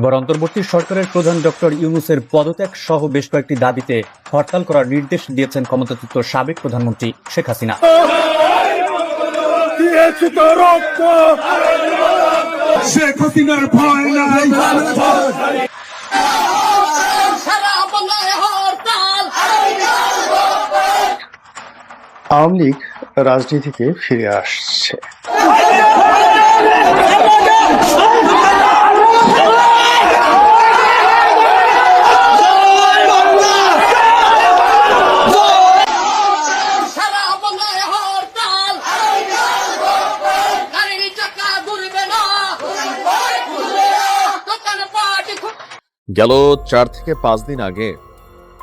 এবার অন্তর্বর্তী সরকারের প্রধান ডক্টর ইউনুসের পদত্যাগ সহ বেশ কয়েকটি দাবিতে হরতাল করার নির্দেশ দিয়েছেন ক্ষমতাচ্যুত সাবেক প্রধানমন্ত্রী শেখ হাসিনা। শেখ হাসিনার ভয় নাই। আওয়ামী লীগ রাজনীতিতে ফিরে আসছে সারা বাংলায় হরতাল গাড়ির চাকা ঘুরবে না দোকান পাটি গেল চার থেকে পাঁচ দিন আগে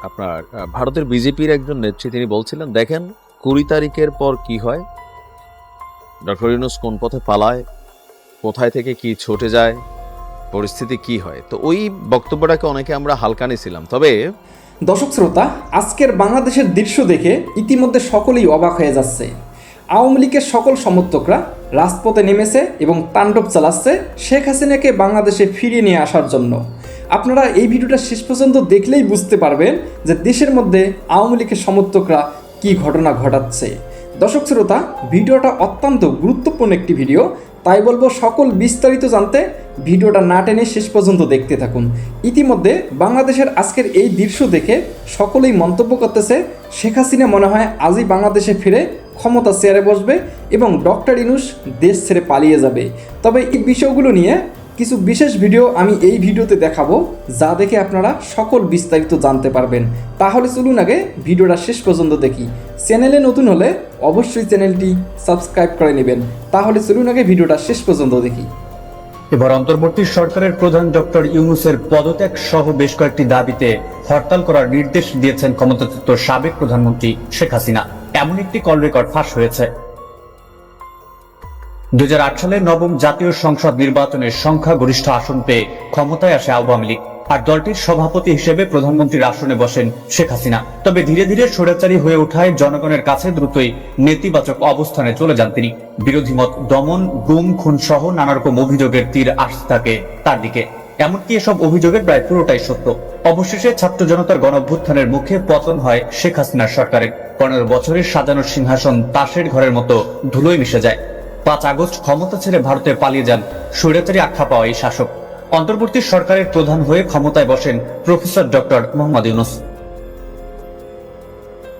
আপনার ভারতের বিজেপির একজন নেত্রী, তিনি বলছিলেন, দেখেন, কুড়ি তারিখের পর কি হয়? ডক্টর ইউনুস কোন পথে পালায়? কোথায় থেকে কি ছুটে যায়? পরিস্থিতি কি হয়? তো ওই বক্তব্যটাকে অনেকে আমরা হালকা নিয়েছিলাম তবে দর্শক শ্রোতা, আজকের বাংলাদেশের দৃশ্য দেখে ইতিমধ্যে সকলেই অবাক হয়ে যাচ্ছে। আওয়ামী লীগের সকল সমর্থকরা রাজপথে নেমেছে এবং তাণ্ডব চালাচ্ছে শেখ হাসিনাকে বাংলাদেশে ফিরিয়ে নিয়ে আসার জন্য। আপনারা এই ভিডিওটা শেষ পর্যন্ত দেখলেই বুঝতে পারবেন যে দেশের মধ্যে আওয়ামী লীগের সমর্থকরা কী ঘটনা ঘটাচ্ছে। দর্শক শ্রোতা, ভিডিওটা অত্যন্ত গুরুত্বপূর্ণ একটি ভিডিও, তাই বলব সকল বিস্তারিত জানতে ভিডিওটা না টেনে শেষ পর্যন্ত দেখতে থাকুন। ইতিমধ্যে বাংলাদেশের আজকের এই দৃশ্য দেখে সকলেই মন্তব্য করতেছে, শেখ হাসিনা মনে হয় আজই বাংলাদেশে ফিরে ক্ষমতা চেয়ারে বসবে এবং ডক্টর ইনুস দেশ ছেড়ে পালিয়ে যাবে। তবে এই বিষয়গুলো নিয়ে কিছু বিশেষ ভিডিও আমি এই ভিডিওতে দেখাবো, যা দেখে আপনারা সকল বিস্তারিত জানতে পারবেন। তাহলে চলুন আগে ভিডিওটা শেষ পর্যন্ত দেখি। চ্যানেলে নতুন হলে অবশ্যই চ্যানেলটি সাবস্ক্রাইব করে নেবেন। তাহলে চলুন আগে ভিডিওটা শেষ পর্যন্ত দেখি। এবার অন্তর্বর্তী সরকারের প্রধান ডক্টর ইউনুসের পদত্যাগ সহ বেশ কয়েকটি দাবিতে হরতাল করার নির্দেশ দিয়েছেন ক্ষমতাচ্যুত সাবেক প্রধানমন্ত্রী শেখ হাসিনা। এমন একটি কল রেকর্ড ফাঁস হয়েছে। দুই হাজার আট সালে নবম জাতীয় সংসদ নির্বাচনের সংখ্যাগরিষ্ঠ আসন পেয়ে ক্ষমতায় আসে আওয়ামী লীগ। আর দলটির সভাপতি হিসেবে প্রধানমন্ত্রীর আসনে বসেন শেখ হাসিনা। তবে ধীরে ধীরে স্বৈরাচারী হয়ে ওঠায় জনগণের কাছে দ্রুতই নেতিবাচক অবস্থানে চলে যান তিনি। বিরোধী মত দমন, গুম, খুন সহ নানা রকম অভিযোগের তীর আসতে থাকে তার দিকে। এমনকি এসব অভিযোগের প্রায় পুরোটাই সত্য। অবশেষে ছাত্র জনতার গণভ্যুত্থানের মুখে পতন হয় শেখ হাসিনার সরকারের। পনেরো বছরের সাজানো সিংহাসন তাসের ঘরের মতো ধুলোয় মিশে যায়। পাঁচ আগস্ট ক্ষমতা ছেড়ে ভারতে পালিয়ে যান স্বৈরাচারী আখ্যা পাওয়া এই শাসক। অন্তর্বর্তী সরকারের প্রধান হয়ে ক্ষমতায় বসেন প্রফেসর ডক্টর মোহাম্মদ ইউনুস।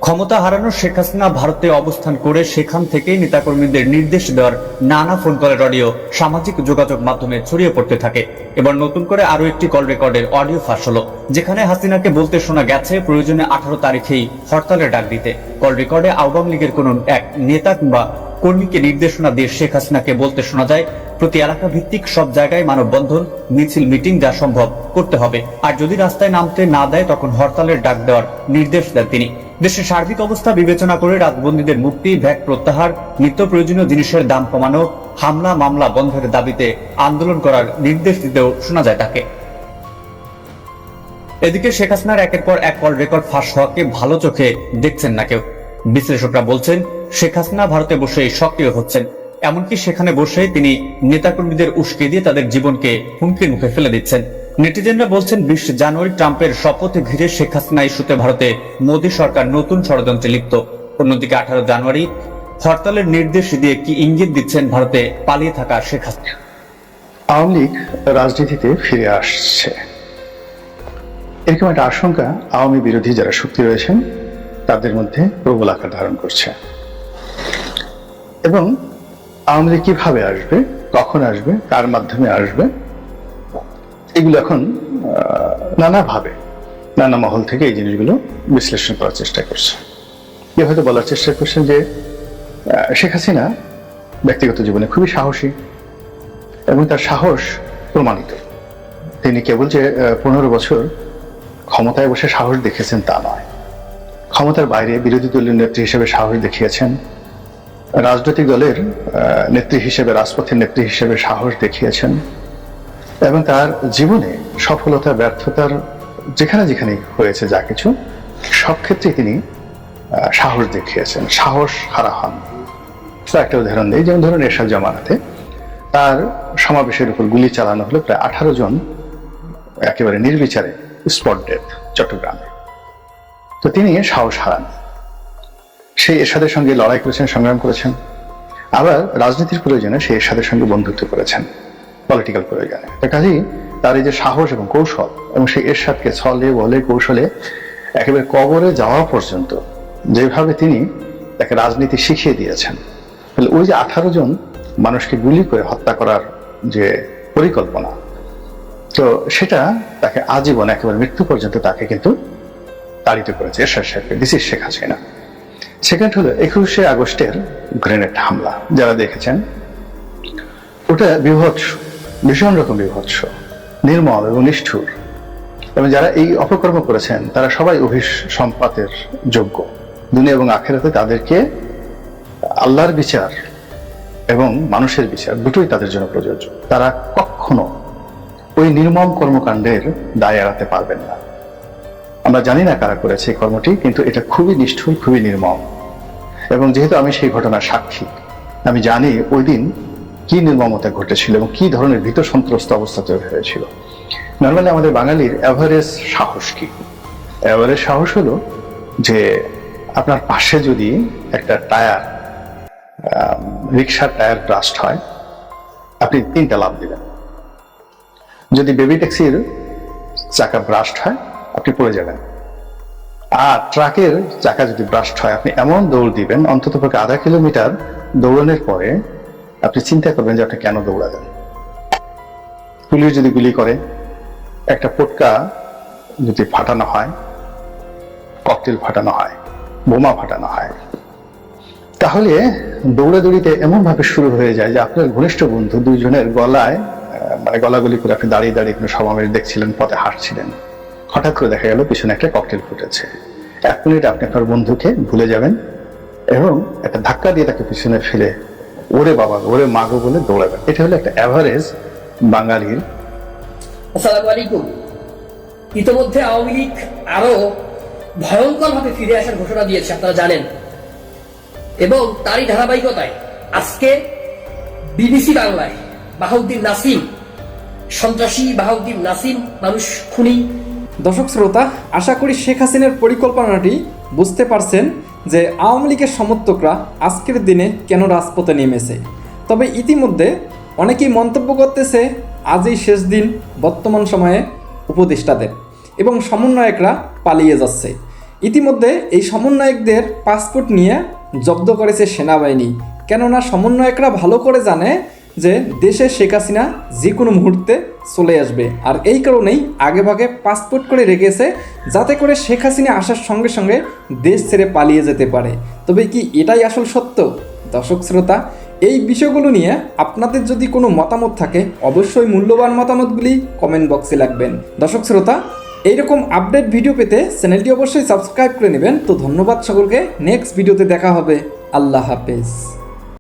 ক্ষমতা হারানো শেখ হাসিনা ভারতে অবস্থান করে সেখান থেকেই নেতাকর্মীদের নির্দেশ দেওয়ার নানা ফোন কলের অডিও সামাজিক যোগাযোগ মাধ্যমে ছড়িয়ে পড়তে থাকে। এবার নতুন করে আরও একটি কল রেকর্ডের অডিও ফাঁস হলো, যেখানে হাসিনাকে বলতে শোনা গেছে প্রয়োজনে আঠারো তারিখেই হরতালের ডাক দিতে। কল রেকর্ডে আওয়ামী লীগের কোন এক নেতা কিংবা কর্মীকে নির্দেশনা দিয়ে শেখ হাসিনাকে বলতে শোনা যায়, প্রতি এলাকা ভিত্তিক সব জায়গায় মানববন্ধন, মিছিল, মিটিং যা সম্ভব করতে হবে। আর যদি রাস্তায় নামতে না দেয়, তখন হরতালের ডাক দেওয়ার নির্দেশ দেন তিনি। দেশের সার্বিক অবস্থা বিবেচনা করে রাজবন্দীদের মুক্তি, ভ্যাট প্রত্যাহার, নিত্য প্রয়োজনীয় জিনিসের দাম কমানো, হামলা, মামলা বন্ধের দাবিতে আন্দোলন করার নির্দেশ দিতেও শোনা যায় তাকে। এদিকে শেখ হাসিনার একের পর এক কল রেকর্ড ফাঁস হওয়াকে ভালো চোখে দেখছেন না কেউ। বিশ্লেষকরা বলছেন শেখ হাসিনা ভারতে বসে সক্রিয় হচ্ছেন। এমনকি সেখানে বসে তিনি নেতাকর্মীদের উস্কে দিয়ে তাদের জীবনকে হুমকির মুখে ফেলে দিচ্ছেন। নেটিজেনরা বলছেন, বিশ জানুয়ারি ট্রাম্পের শপথ ঘিরে শেখ হাসিনা ইস্যুতে ভারতে মোদী সরকার নতুন ষড়যন্ত্রে লিপ্ত। অন্যদিকে আঠারো জানুয়ারি হরতালের নির্দেশ দিয়ে কি ইঙ্গিত দিচ্ছেন ভারতে পালিয়ে থাকা শেখ হাসিনা? আওয়ামী লীগ রাজনীতিতে ফিরে আসছে। এরকম একটা আশঙ্কা আওয়ামী বিরোধী যারা শক্তি রয়েছেন, তাদের মধ্যে প্রবল আকার ধারণ করছে। এবং আওয়ামী লীগ কীভাবে আসবে, কখন আসবে, কার মাধ্যমে আসবে, এগুলো এখন নানাভাবে, নানা মহল থেকে এই জিনিসগুলো বিশ্লেষণ করার চেষ্টা করছে। কেউ হয়তো বলার চেষ্টা করছেন যে শেখ হাসিনা ব্যক্তিগত জীবনে খুবই সাহসী এবং তার সাহস প্রমাণিত। তিনি কেবল যে পনেরো বছর ক্ষমতায় বসে সাহস দেখেছেন তা নয়। ক্ষমতার বাইরে বিরোধী দলীয় নেত্রী হিসেবে সাহস দেখিয়েছেন। রাজনৈতিক দলের নেত্রী হিসেবে, রাজপথের নেত্রী হিসেবে সাহস দেখিয়েছেন এবং তার জীবনে সফলতা, ব্যর্থতার যেখানে যেখানে হয়েছে যা কিছু, সব ক্ষেত্রে তিনি সাহস দেখিয়েছেন, সাহস হারা হন। একটা উদাহরণ দিই, যেমন ধরুন এরশাদ জামানাতে তার সমাবেশের উপর গুলি চালানো হলো প্রায় আঠারো জন একেবারে নির্বিচারে স্পট ডেথ চট্টগ্রামে। তো তিনি সাহস হারান। সেই এরশাদের সঙ্গে লড়াই করেছেন, সংগ্রাম করেছেন। আবার রাজনীতির প্রয়োজনে সেই এরশাদের সঙ্গে বন্ধুত্ব করেছেন পলিটিক্যাল প্রয়োজনে। কাজেই তার এই যে সাহস এবং কৌশল, এবং সেই এরশাদকে ছলে, বলে, কৌশলে একেবারে কবরে যাওয়া পর্যন্ত যেভাবে তিনি তাকে রাজনীতি শিখিয়ে দিয়েছেন। তাহলে ওই যে আঠারো জন মানুষকে গুলি করে হত্যা করার যে পরিকল্পনা, তো সেটা তাকে আজীবন একেবারে মৃত্যু পর্যন্ত তাকে কিন্তু তাড়িত করেছে। এরশাদ সাহেবকে ইজ শেখ হাসিনা। সেকেন্ড হলো একুশে আগস্টের গ্রেনেড হামলা, যারা দেখেছেন, ওটা বিভৎস, ভীষণ রকম বিভৎস, নির্মল এবং নিষ্ঠুর। এবং যারা এই অপকর্ম করেছেন, তারা সবাই অভিস সম্পাতের যোগ্য। দুনিয়া এবং আখেরাতে তাদেরকে আল্লাহর বিচার এবং মানুষের বিচার দুটোই তাদের জন্য প্রযোজ্য। তারা কখনো ওই নির্মম কর্মকাণ্ডের দায় এড়াতে পারবেন না। আমরা জানি না কারা করেছে এই কর্মটি, কিন্তু এটা খুবই নিষ্ঠুর, খুবই নির্মম। এবং যেহেতু আমি সেই ঘটনার সাক্ষী, আমি জানি ওই দিন কি নির্মমতা ঘটেছিল এবং কি ধরনের ভীত সন্ত্রস্ত অবস্থা তৈরি হয়েছিল। নর্মালি আমাদের বাঙালির অ্যাভারেজ সাহস কি? অ্যাভারেজ সাহস হলো যে আপনার পাশে যদি একটা টায়ার রিক্সার টায়ার ব্রাস্ট হয়, আপনি তিনটা লাভ দিবেন। যদি বেবি ট্যাক্সির চাকা ব্রাস্ট হয়, আপনি পড়ে যাবেন। আর ট্রাকের চাকা যদি ব্রাস্ট হয়, আপনি এমন দৌড় দিবেন, অন্তত পক্ষে আধা কিলোমিটার দৌড়ানোর পরে আপনি চিন্তা করবেন যে আপনি কেন দৌড়াবেন পুলিশ যদি গুলি করে, একটা পটকা যদি ফাটানো হয়, ককটেল ফাটানো হয়, বোমা ফাটানো হয়, তাহলে দৌড়াদৌড়িতে এমন ভাবে শুরু হয়ে যায় যে আপনার ঘনিষ্ঠ বন্ধু দুইজনের গলায় মানে গলাগুলি করে আপনি দাঁড়িয়ে দাঁড়িয়ে কোনো সমাবেশ দেখছিলেন, পথে হাঁটছিলেন। হঠাৎ করে দেখা গেল পিছনে একটা ককটেল ফুটেছে। এক মিনিট আপনি আপনার বন্ধুকে ভুলে যাবেন এবং একটা ধাক্কা দিয়ে তাকে পিছনে ফেলে ওরে বাবা, ওরে মাগো বলে দৌড়াবেন। এটা হলো একটা অ্যাভারেজ বাঙালির ইতোমধ্যে আওয়ামী লীগ আরও ভয়ঙ্করভাবে ফিরে আসার ঘোষণা দিয়েছে, আপনারা জানেন। এবং তারই ধারাবাহিকতায় আজকে বিবিসি বাংলায় বাহাউদ্দিন নাসিম, সন্ত্রাসী বাহাউদ্দিন নাসিম মানুষ খুনি দর্শক শ্রোতা, আশা করি শেখ হাসিনার পরিকল্পনাটি বুঝতে পারছেন যে আওয়ামী লীগের সমর্থকরা আজকের দিনে কেন রাজপথে নেমেছে। তবে ইতিমধ্যে অনেকেই মন্তব্য করতেছে, আজই শেষ দিন বর্তমান সময়ে উপদেষ্টাদের এবং সমন্বয়করা পালিয়ে যাচ্ছে। ইতিমধ্যে এই সমন্বয়কদের পাসপোর্ট নিয়ে জব্দ করেছে সেনাবাহিনী। কেননা সমন্বয়করা ভালো করে জানে যে দেশে শেখ হাসিনা যে কোনো মুহূর্তে চলে আসবে। আর এই কারণেই আগেভাগে পাসপোর্ট করে রেখেছে, যাতে করে শেখ হাসিনা আসার সঙ্গে সঙ্গে দেশ ছেড়ে পালিয়ে যেতে পারে। তবে কি এটাই আসল সত্য? দর্শক শ্রোতা, এই বিষয়গুলো নিয়ে আপনাদের যদি কোনো মতামত থাকে, অবশ্যই মূল্যবান মতামতগুলি কমেন্ট বক্সে লাগবেন। দর্শক শ্রোতা, এইরকম আপডেট ভিডিও পেতে চ্যানেলটি অবশ্যই সাবস্ক্রাইব করে নেবেন। তো ধন্যবাদ সকলকে নেক্সট ভিডিওতে দেখা হবে। আল্লাহ হাফেজ।